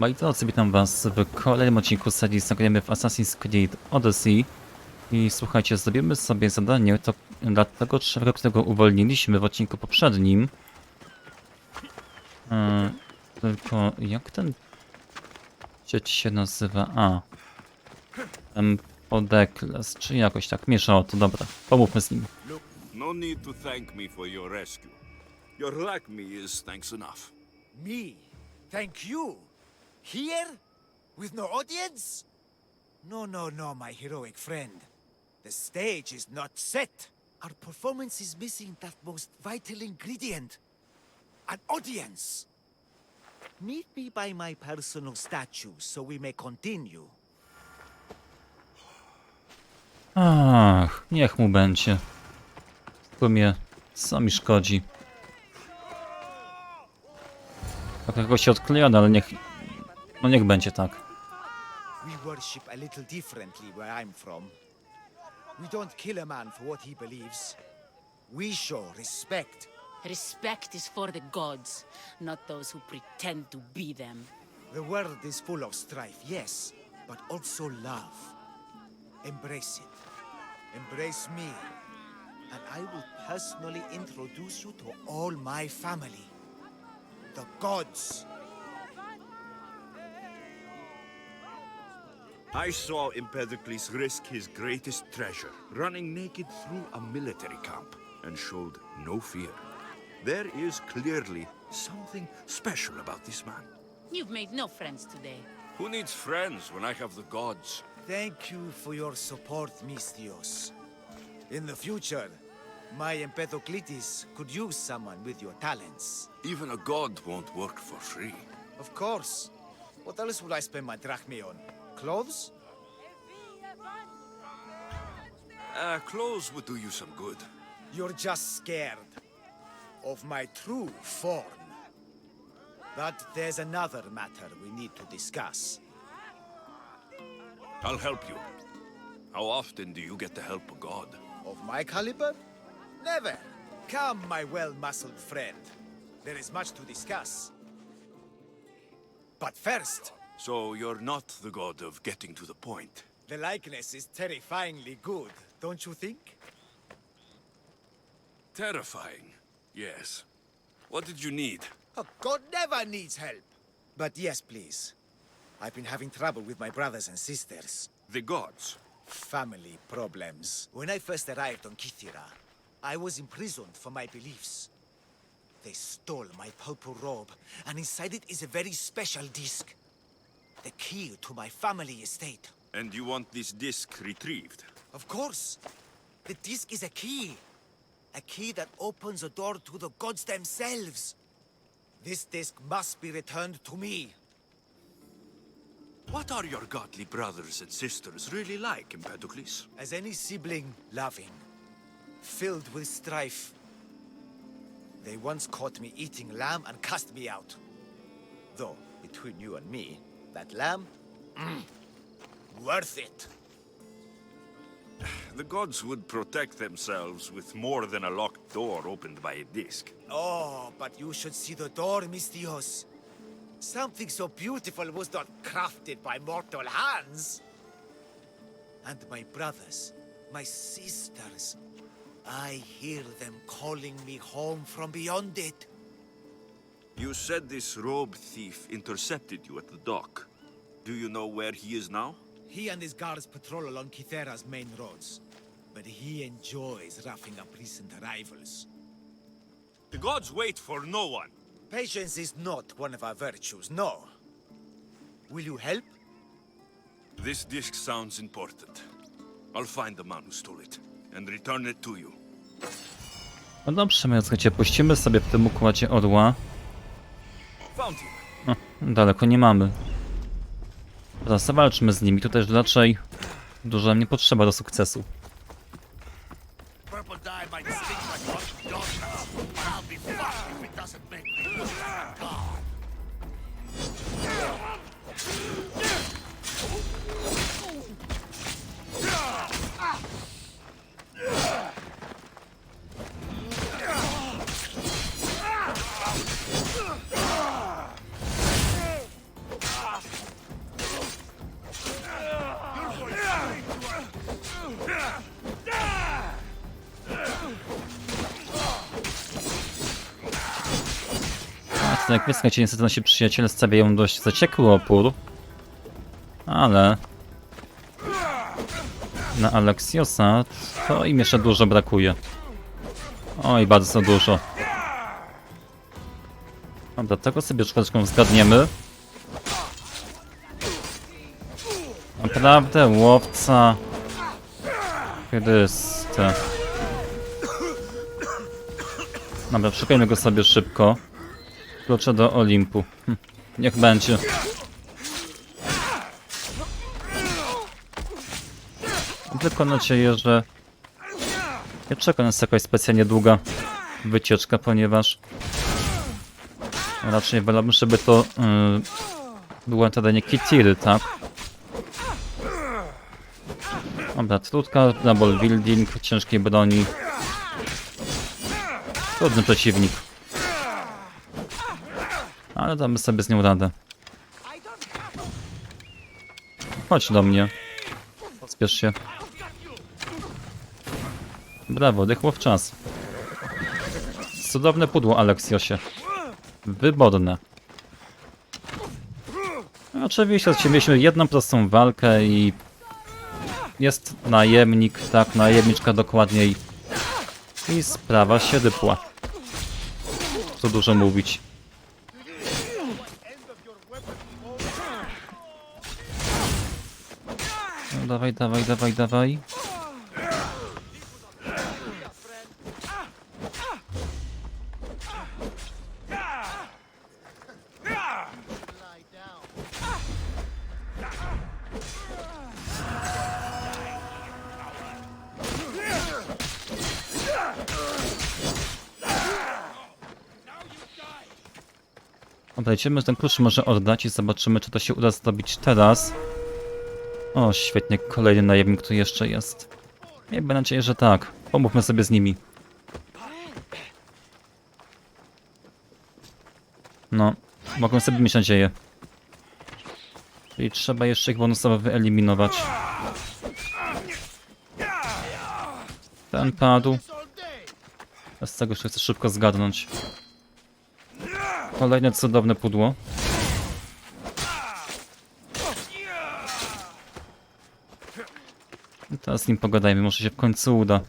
Moi drodzy, witam was w kolejnym odcinku serii Zagrajemy w Assassin's Creed Odyssey. I słuchajcie, zrobimy sobie zadanie to dla tego człowieka, którego uwolniliśmy w odcinku poprzednim. E, tylko jak ten dzieć się nazywa? A. Empodekles, czy jakoś tak mieszało, to dobra. Pomówmy z nim. No need to thank me for your rescue. Your like me is thanks enough. Me? Thank you? Here? With no audience? No, no, no, my heroic friend. The stage is not set. Our performance is missing that most vital ingredient an audience. Meet me by my personal statue so we may continue. Ach, niech mu będzie. W sumie, co mi szkodzi. Trochę się odklejony, ale niech... No niech będzie tak. We worship a little differently where I'm from. We don't kill a man for what he believes. We show respect. Respect is for the gods, not those who pretend to be them. The world is full of strife, yes, but also love. Embrace it. Embrace me. And I will personally introduce you to all my family. The gods. I saw Empedocles risk his greatest treasure, running naked through a military camp, and showed no fear. There is clearly something special about this man. You've made no friends today. Who needs friends when I have the gods? Thank you for your support, Mistios. In the future, my Empedocles could use someone with your talents. Even a god won't work for free. Of course. What else would I spend my drachmae on? Clothes? Uh, clothes would do you some good. You're just scared of my true form. But there's another matter we need to discuss. I'll help you. How often do you get to help a god? Of my caliber? Never. Come, my well-muscled friend. There is much to discuss. But first, So you're not the god of getting to the point. the likeness is terrifyingly good, don't you think? Terrifying, yes. What did you need? A god never needs help. But yes, please. I've been having trouble with my brothers and sisters. The gods. Family problems. When I first arrived on Kithira, I was imprisoned for my beliefs. They stole my purple robe, and inside it is a very special disc. The key to my family estate. And you want this disc retrieved? Of course. The disc is a key. A key that opens a door to the gods themselves. This disc must be returned to me. What are your godly brothers and sisters really like, Empedocles? As any sibling loving, filled with strife. They once caught me eating lamb and cast me out. Though, between you and me, that lamb, mm, worth it. The gods would protect themselves with more than a locked door opened by a disc. Oh, but you should see the door, Mistios. Something so beautiful was not crafted by mortal hands. And my brothers, my sisters, I hear them calling me home from beyond it. You said this robe thief intercepted you at the dock. Do you know where he is now? He and his guards patrol along Kithera's main roads, but he enjoys roughing up recent arrivals. The gods wait for no one. Patience is not one of our virtues, no. Will you help? This disc sounds important. I'll find the man who stole it and return it to you. No dobrze, my słuchajcie, puścimy sobie w tym układzie orła. No, daleko nie mamy. Teraz zawalczmy z nimi, tu też raczej dużo nam nie potrzeba do sukcesu. To jak wiecie, niestety nasi przyjaciele stawiają dość zaciekły opór. Ale... Na Alexiosa to im jeszcze dużo brakuje. Oj, bardzo dużo. Dobra, tego sobie troszeczkę zgadniemy. Naprawdę, łowca... Chryste. Dobra, szukajmy go sobie szybko. Klucze do Olimpu. Hm, niech będzie. Mam Tylko nadzieję, że nie czeka nas jakaś specjalnie długa wycieczka, ponieważ raczej wolałbym, żeby to yy, było na terenie Kitiry, tak? Dobra, trutka, double building, ciężkiej broni. Trudny przeciwnik. Ale damy sobie z nią radę. Chodź do mnie. Pospiesz się. Brawo, dychło w czas. Cudowne pudło, Aleksiosie. Wyborne. Oczywiście, mieliśmy jedną prostą walkę i jest najemnik, tak, najemniczka dokładniej. I sprawa się dypła. Co dużo mówić. Dawaj, dawaj, dawaj, dawaj. Dobra, idziemy ten klucz może oddać i zobaczymy, czy to się uda zrobić teraz. O, świetnie, kolejny najemnik tu jeszcze jest. Miejmy nadzieję, że tak. Pomówmy sobie z nimi. No, mogą sobie mieć nadzieję. Czyli trzeba jeszcze ich bonusowo wyeliminować. Ten padł. Z tego jeszcze chcę szybko zgadnąć. Kolejne cudowne pudło. I teraz z nim pogadajmy, może się w końcu uda.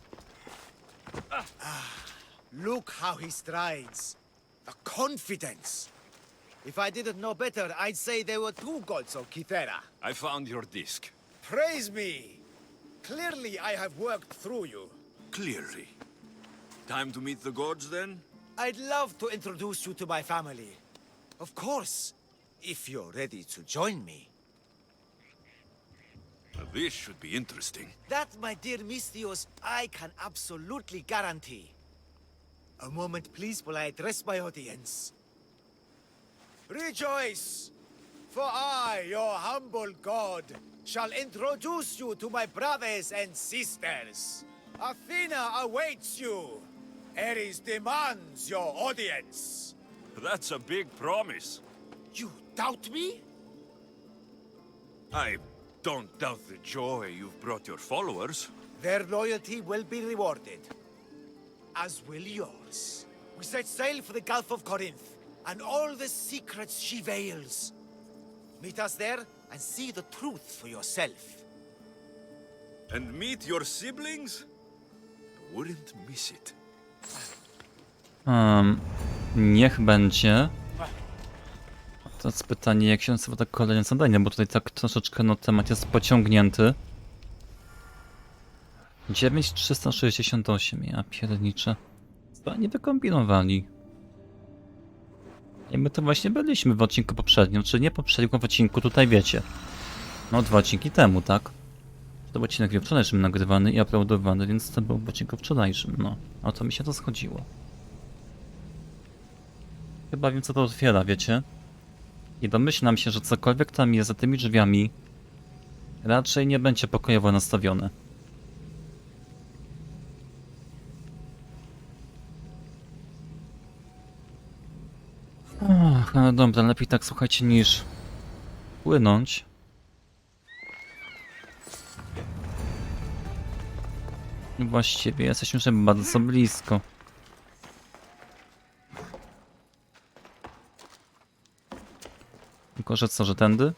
Look how he strides. The confidence. If I didn't know better, I'd say there were two gods of Kithera. I found your disc. Praise me! Clearly, I have worked through you. Clearly. Time to meet the gods then? I'd love to introduce you to my family. Of course, if you're ready to join me. This should be interesting. That, my dear Mistios, I can absolutely guarantee. A moment, please, while I address my audience. Rejoice! For I, your humble god, shall introduce you to my brothers and sisters. Athena awaits you. Ares demands your audience. That's a big promise. You doubt me? I don't doubt the joy you've brought your followers. Their loyalty will be rewarded. As will yours. We set sail for the Gulf of Corinth, and all the secrets she veils. Meet us there and see the truth for yourself. And meet your siblings? I wouldn't miss it. Um, niech będzie. Teraz pytanie, jak się nazywa to kolejne zadanie, bo tutaj tak troszeczkę no, temat jest pociągnięty. 9368, ja pierniczę. Co nie wykombinowali? I my to właśnie byliśmy w odcinku poprzednim, czy nie poprzednim w odcinku, tutaj wiecie. No dwa odcinki temu, tak? To był odcinek wczorajszym nagrywany i uploadowany, więc to był w odcinku wczorajszym, no. A to mi się to schodziło. Chyba wiem co to otwiera, wiecie? I domyślam się, że cokolwiek tam jest za tymi drzwiami raczej nie będzie pokojowo nastawione. Ach, ale dobra, lepiej tak słuchajcie niż płynąć. Właściwie jesteśmy już bardzo blisko. Tylko, że co, że tędy?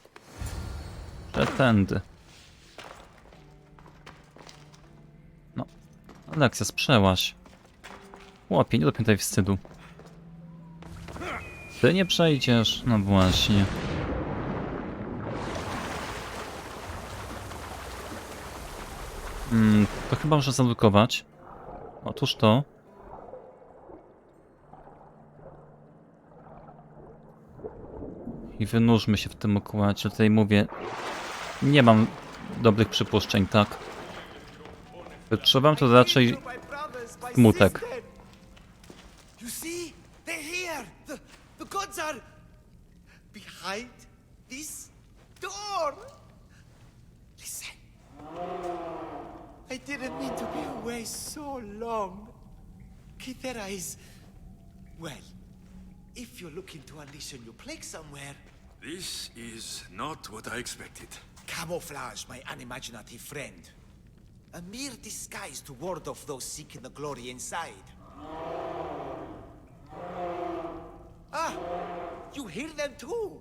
Że tędy. No. Aleksia, sprzełaś. Chłopie, nie dopiętaj wstydu. Ty nie przejdziesz? No właśnie. Hmm, to chyba muszę zalukować. Otóż to. I wynurzmy się w tym układzie. Tutaj mówię, nie mam dobrych przypuszczeń, tak? Wyczuwam to raczej smutek. to be away so. Well, if you're looking to unleash a new plague somewhere, This is not what I expected. camouflage, my unimaginative friend. A mere disguise to ward off those seeking the glory inside. Ah, you hear them too.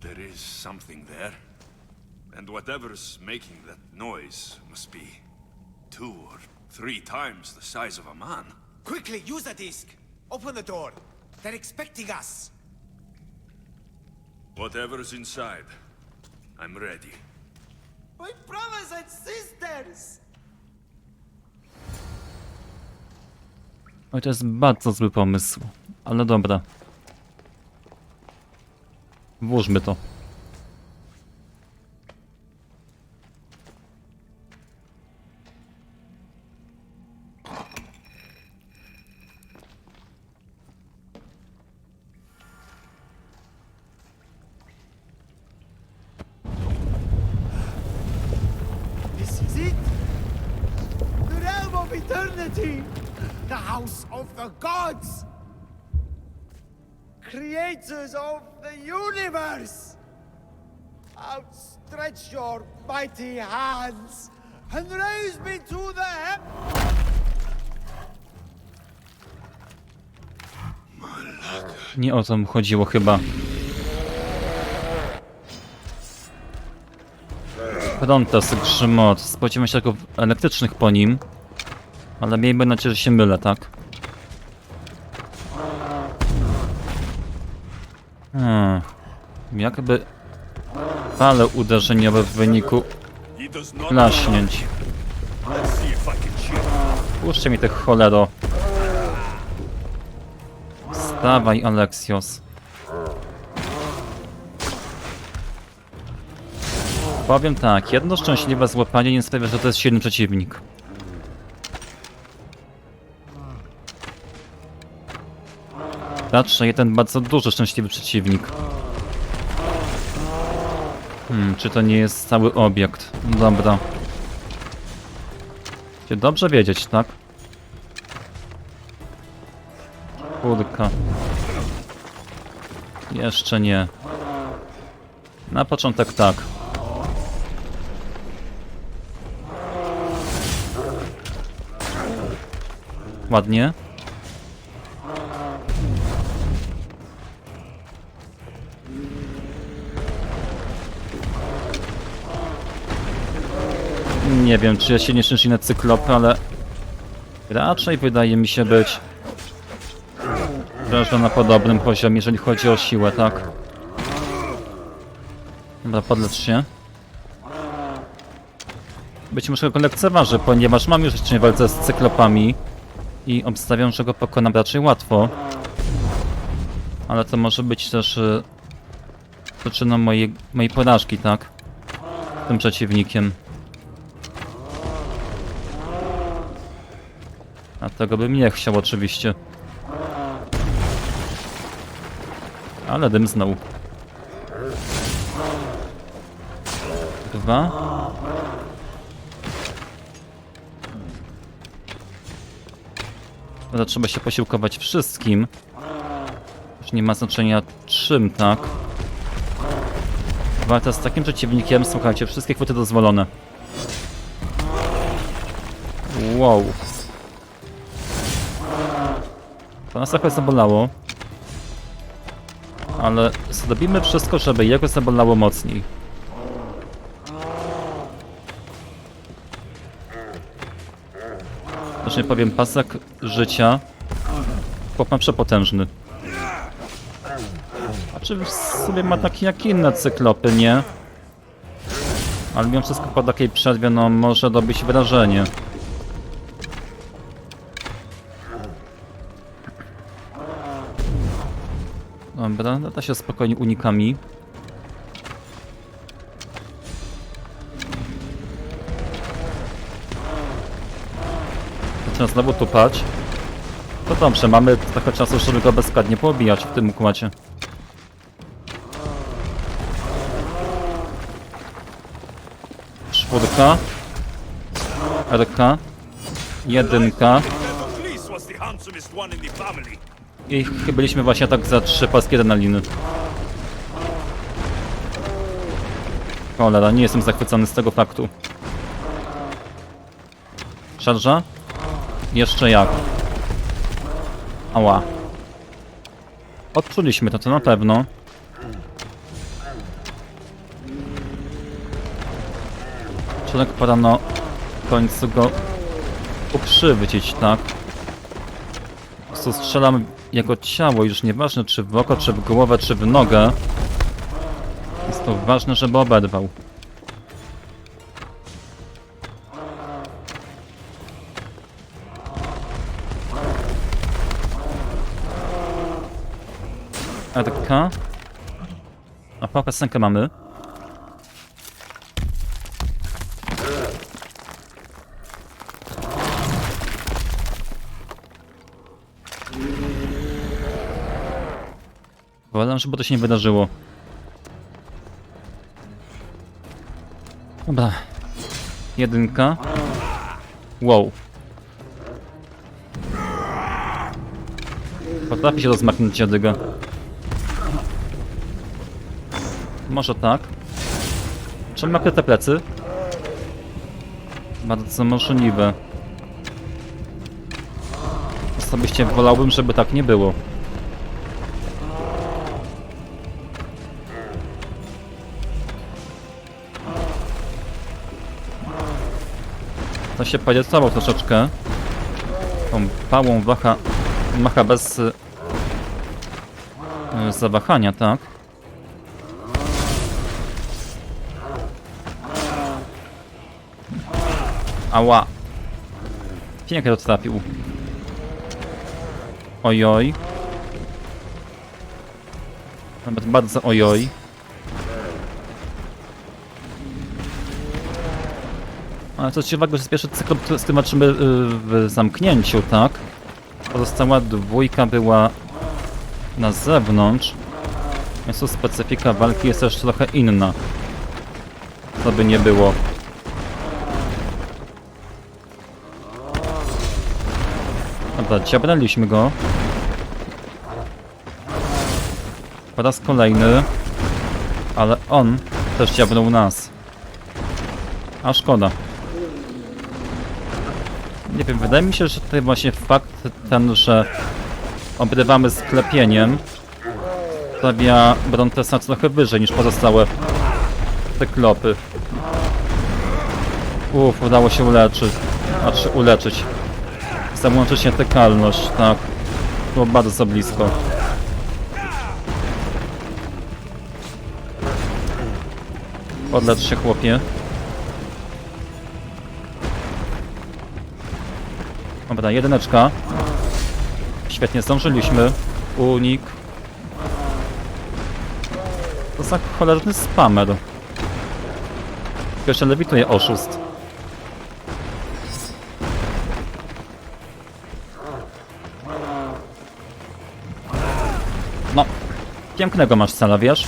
There is something there. And whatever's making that noise must be two or three times the size of a man. Quickly, use the disc. Open the door. They're expecting us. Whatever's inside, I'm ready. My brothers and sisters! Oj, to jest bardzo zły pomysł. Ale dobra. Włóżmy to. Mighty hands and raise me to the heavens. Nie o to mu chodziło chyba. Frontas grzmot. Spodziewam się tylko elektrycznych po nim. Ale miejmy nadzieję, że się mylę, tak? Hmm. Jakby fale uderzeniowe w wyniku him. Puszczcie mi tych cholero. Stawaj, Alexios. Powiem tak, jedno szczęśliwe złapanie nie sprawia, że to jest silny przeciwnik. Raczej jeden bardzo duży szczęśliwy przeciwnik. Hmm, czy to nie jest cały obiekt? Dobra. Cię dobrze wiedzieć, tak? Kurka. Jeszcze nie. Na początek tak. Ładnie. Nie wiem, czy ja się nie szczęśliwy na cyklopy, ale raczej wydaje mi się być wrażę na podobnym poziomie, jeżeli chodzi o siłę, tak? Dobra, podlecz się. Być może go lekceważę, ponieważ mam już jeszcze walce z cyklopami i obstawiam, że go pokonam raczej łatwo. Ale to może być też e, przyczyną mojej, mojej porażki, tak? Tym przeciwnikiem. A tego bym nie chciał oczywiście. Ale dym znał. Dwa. Teraz trzeba się posiłkować wszystkim. Już nie ma znaczenia czym, tak? Walka z takim przeciwnikiem, słuchajcie, wszystkie chwyty dozwolone. Wow. To nas trochę zabolało. Ale zrobimy wszystko, żeby jego zabolało mocniej. Nie powiem, pasek życia chłop ma przepotężny. A czy w sobie ma taki jak inne cyklopy, nie? Ale mimo wszystko po takiej przerwie, no może dobyć wrażenie. Dobra, da się spokojnie unikami. Zaczyna znowu tupać. To dobrze, mamy trochę czasu, żeby go bezkładnie poobijać w tym układzie. Czwórka. RK. Jedynka. I byliśmy właśnie tak za trzy paski adrenaliny. Cholera, nie jestem zachwycony z tego faktu. Szarża? Jeszcze jak. Ała. Odczuliśmy to, to na pewno. Członek pora no w końcu go ukrzywdzić, tak? Po prostu strzelam jego ciało, już nieważne czy w oko, czy w głowę, czy w nogę. Jest to ważne, żeby oberwał. RK. A pałkę sękę mamy. Wolę, żeby to się nie wydarzyło. Dobra. Jedynka. Wow. Potrafi się rozmachnąć dziadyga. Może tak. Czy ma kryte plecy? Bardzo możliwe. Osobiście wolałbym, żeby tak nie było. To się podziacował troszeczkę. Tą pałą waha, macha bez y, y, zawahania, tak? Ała. Pięknie to trafił. Ojoj. Nawet bardzo ojoj. Ale co ci uwagę, że pierwszy cykl, z tym walczymy y, w zamknięciu, tak? Pozostała dwójka była na zewnątrz. Więc tu specyfika walki jest też trochę inna. Co by nie było. Dobra, dziabraliśmy go. Po raz kolejny. Ale on też dziabnął nas. A szkoda. Nie wiem, wydaje mi się, że tutaj właśnie fakt ten, że obrywamy sklepieniem stawia Brontesa trochę wyżej niż pozostałe te klopy. Uff, udało się uleczyć. Znaczy uleczyć. Załączyć nietykalność, tak. Było bardzo blisko. Odlecz się chłopie. Dobra, jedyneczka. Świetnie, zdążyliśmy. Unik. To za cholerny spamer. Jeszcze lewituje oszust. No, pięknego masz cela, wiesz?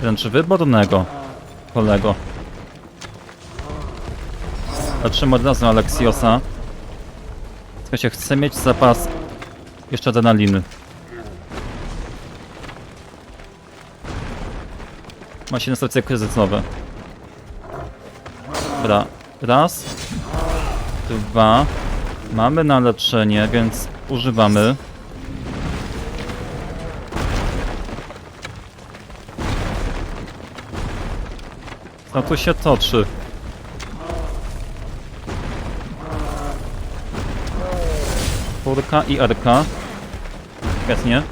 Wręcz wybornego, kolego. Patrzymy od razu. Tylko się chce mieć zapas jeszcze adrenaliny. Ma się sytuacje kryzysowe. Dobra, raz, dwa. Mamy na leczenie, więc używamy. Co tu się toczy? Furka i Rka. Świetnie.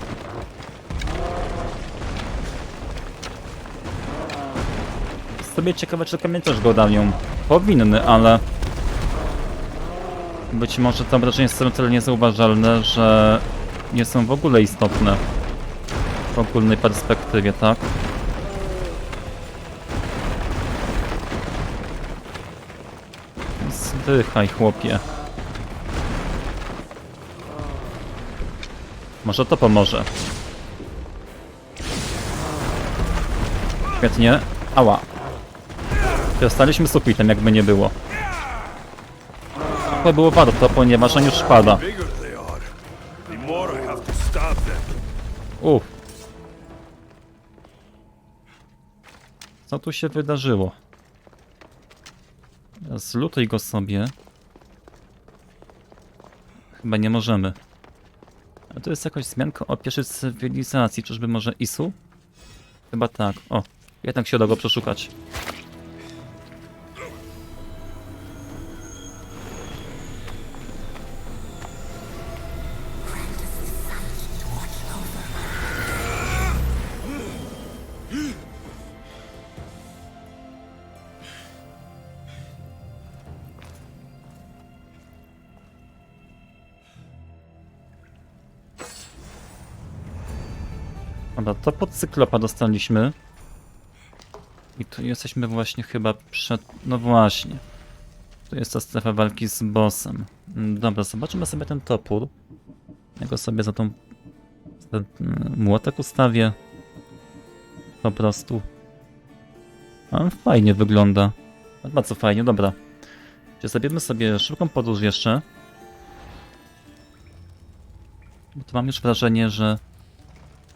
Sobie ciekawe, czy kamień też go dalią. Powinny, ale... Być może to obrażenia są tyle niezauważalne, że nie są w ogóle istotne. W ogólnej perspektywie, tak? Zdychaj, chłopie. Może to pomoże. Świetnie. Ała. Zostaliśmy sufitem, jakby nie było. To było warto, ponieważ on już pada. Uff. Co tu się wydarzyło? Zlutuj go sobie. Chyba nie możemy. A to jest jakaś wzmianka o pierwszej cywilizacji. Czyżby może Isu? Chyba tak. O, jednak się uda go przeszukać. Dobra, to pod cyklopa dostaliśmy. I tu jesteśmy właśnie chyba przed... No właśnie. Tu jest ta strefa walki z bossem. Mm, Dobra, zobaczymy sobie ten topór. Ja go sobie za tą... za ten młotek ustawię. Po prostu. A, fajnie wygląda. Bardzo fajnie, dobra. Zrobimy sobie szybką podróż jeszcze? Bo tu mam już wrażenie, że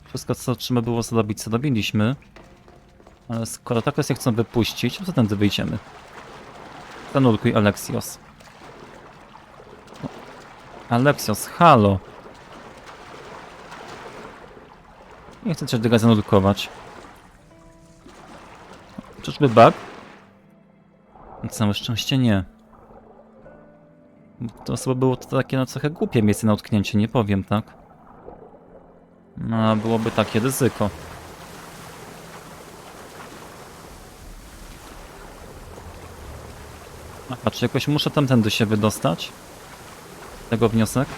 wszystko co trzeba było zrobić, co. Ale skoro tak nie chcą wypuścić, to tędy wyjdziemy. Zanurkuj Alexios. Alexios, halo! Nie chcę cię tego zanurkować. Czyżby bug? Na całe szczęście nie. To chyba było to takie no trochę głupie miejsce na utknięcie, nie powiem, tak? No, byłoby takie ryzyko. A patrz, jakoś muszę tamtędy się wydostać. Tego wniosek.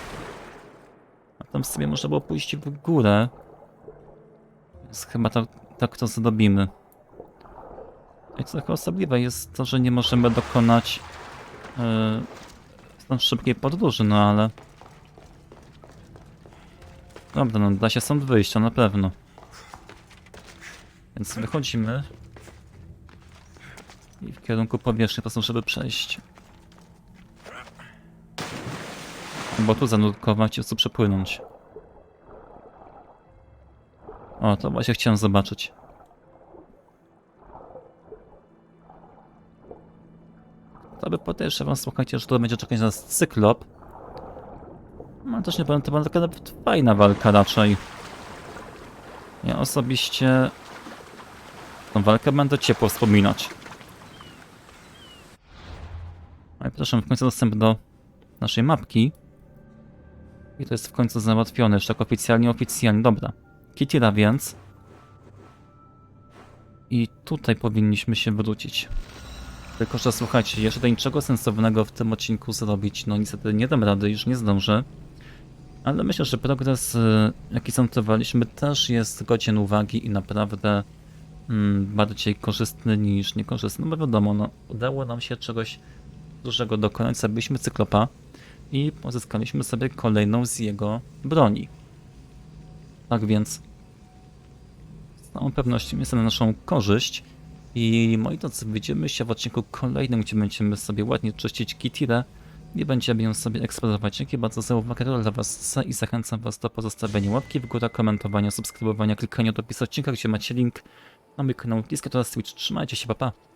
A tam sobie można było pójść w górę. Więc chyba tak, tak to zrobimy. I trochę osobliwe jest to, że nie możemy dokonać yy, szybkiej podróży, no ale... Dobra, no da się stąd wyjść, to na pewno. Więc wychodzimy. I w kierunku powierzchni po prostu, żeby przejść. Bo tu zanurkować i tu przepłynąć. O, to właśnie chciałem zobaczyć. To by podejrzewam, słuchajcie, że to będzie czekać na nas cyklop. No też nie powiem, to będzie taka nawet fajna walka raczej. Ja osobiście tą walkę będę ciepło wspominać. No i proszę, w końcu dostęp do naszej mapki. I to jest w końcu załatwione, już tak oficjalnie, oficjalnie. Dobra. Kitira więc. I tutaj powinniśmy się wrócić. Tylko, że słuchajcie, jeszcze niczego sensownego w tym odcinku zrobić, no niestety nie dam rady, już nie zdążę. Ale myślę, że progres, y, jaki zanotowaliśmy, też jest godzien uwagi i naprawdę mm, bardziej korzystny niż niekorzystny. No bo wiadomo, no, udało nam się czegoś dużego dokonać, zabiliśmy cyklopa i pozyskaliśmy sobie kolejną z jego broni. Tak więc z całą pewnością jest na naszą korzyść. I moi drodzy, widzimy się w odcinku kolejnym, gdzie będziemy sobie ładnie czyścić Kitirę i będziemy ją sobie eksplorować. Dzięki bardzo uwagę, to dla was i zachęcam was do pozostawienia łapki w górę, komentowania, subskrybowania, klikania do odcinka, gdzie macie link na mój kanał Discord oraz Twitch. Trzymajcie się, pa pa!